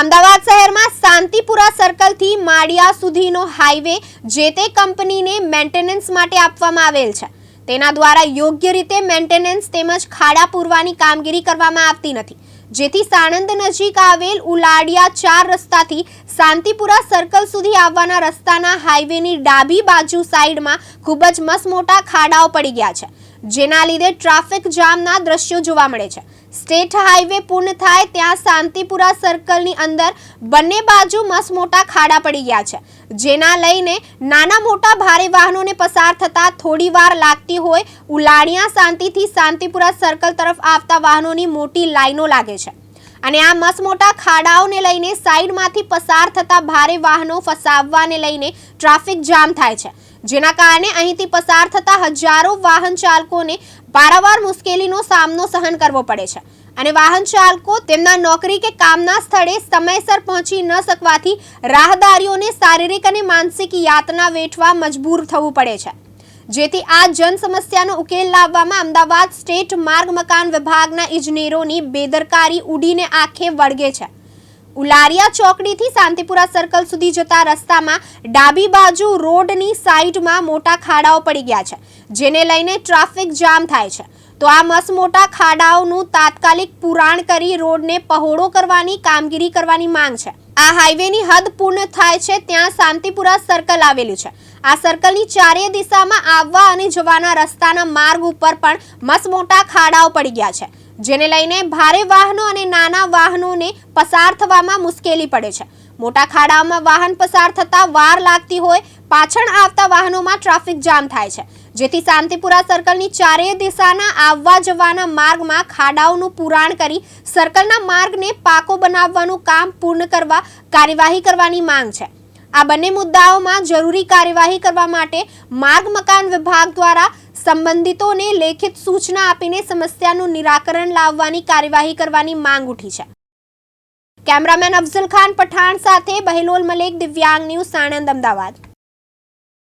અમદાવાદ શહેરમાં શાંતિપુરા સર્કલથી માળિયા સુધીનો હાઈવે જે તે કંપનીને મેન્ટેનન્સ માટે આપવામાં આવેલ છે. તેના દ્વારા યોગ્ય રીતે મેન્ટેનન્સ તેમજ ખાડા પૂરવાની કામગીરી કરવામાં આવતી નથી. જેથી સાણંદ નજીક આવેલ ઉલાડિયા ચાર રસ્તાથી શાંતિપુરા સર્કલ સુધી આવવાના રસ્તાના હાઈવેની ડાબી બાજુ સાઈડમાં ખૂબ જ મસમોટા ખાડાઓ પડી ગયા છે. જેના લીધે ટ્રાફિક જામના દ્રશ્યો જોવા મળે છે. સ્ટેટ હાઈવે પૂર્ણ થાય ત્યાં શાંતિપુરા સર્કલની અંદર બંને બાજુ મસમોટા ખાડા પડી ગયા છે. જેના લઈને નાના મોટા ભારે વાહનોને પસાર થતા થોડી વાર લાગતી હોય ઉલાણિયા શાંતિથી શાંતિપુરા સર્કલ તરફ આવતા વાહનોની મોટી લાઈનો લાગે છે. અને આ મસમોટા ખાડાઓને લઈને સાઈડમાંથી પસાર થતા ભારે વાહનો ફસાવવાને લઈને ટ્રાફિક જામ થાય છે. જેના કારણે અહીંથી પસાર થતા હજારો વાહન ચાલકોને વારંવાર મુશ્કેલીનો સામનો સહન કરવો પડે છે. અને વાહન ચાલકો તેમના નોકરી કે કામના સ્થળે સમયસર પહોંચી ન શકવાથી રાહદારીઓને શારીરિક અને માનસિક યાતના વેઠવા મજબૂર થવું પડે છે. જેથી આ જન સમસ્યાનો ઉકેલ લાવવામાં અમદાવાદ સ્ટેટ માર્ગ મકાન વિભાગના ઇજનેરોની બેદરકારી ઉડીને આંખે વળગે છે. ઉલારિયા ચોકડીથી શાંતિપુરા સર્કલ સુધી જતા રસ્તામાં ડાબી બાજુ રોડની સાઈડમાં મોટા ખાડાઓ પડી ગયા છે, જેને લઈને ટ્રાફિક જામ થાય છે. તો આ મસ મોટા ખાડાઓનું તાત્કાલિક પુરાણ કરી રોડને પહોળો કરવાની કામગીરી કરવાની માંગ છે. આ હાઈવેની હદ પૂર્ણ થાય છે, ત્યાં શાંતિપુરા સર્કલ આવેલું છે. આ સર્કલની ચારેય દિશામાં આવવા અને જવાના રસ્તાના માર્ગ ઉપર પણ મસમોટા ખાડાઓ પડી ગયા છે, જેને લઈને ભારે વાહનો અને નાના વાહનોને પસાર થવામાં મુશ્કેલી પડે છે. મોટા ખાડાઓમાં વાહન પસાર થતા વાર લાગતી હોય, પાછળ આવતા વાહનોમાં ટ્રાફિક જામ થાય છે. જેથી શાંતિપુરા સર્કલની ચારેય દિશાના આવવા જવાના માર્ગમાં ખાડાઓનું પુરાણ કરી સર્કલના માર્ગને પાકો બનાવવાનું કામ પૂર્ણ કરવા કાર્યવાહી કરવાની માંગ છે. આ બંને મુદ્દાઓમાં જરૂરી કાર્યવાહી કરવા માટે માર્ગ મકાન વિભાગ દ્વારા સંબંધિતોને લેખિત સૂચના આપીને સમસ્યાનું નિરાકરણ લાવવાની કાર્યવાહી કરવાની માંગ ઉઠી છે. કેમેરામેન અફઝલ ખાન પઠાણ સાથે બહેલોલ મલેક દિવ્યાંગ ન્યૂઝ સાણંદ, અમદાવાદ.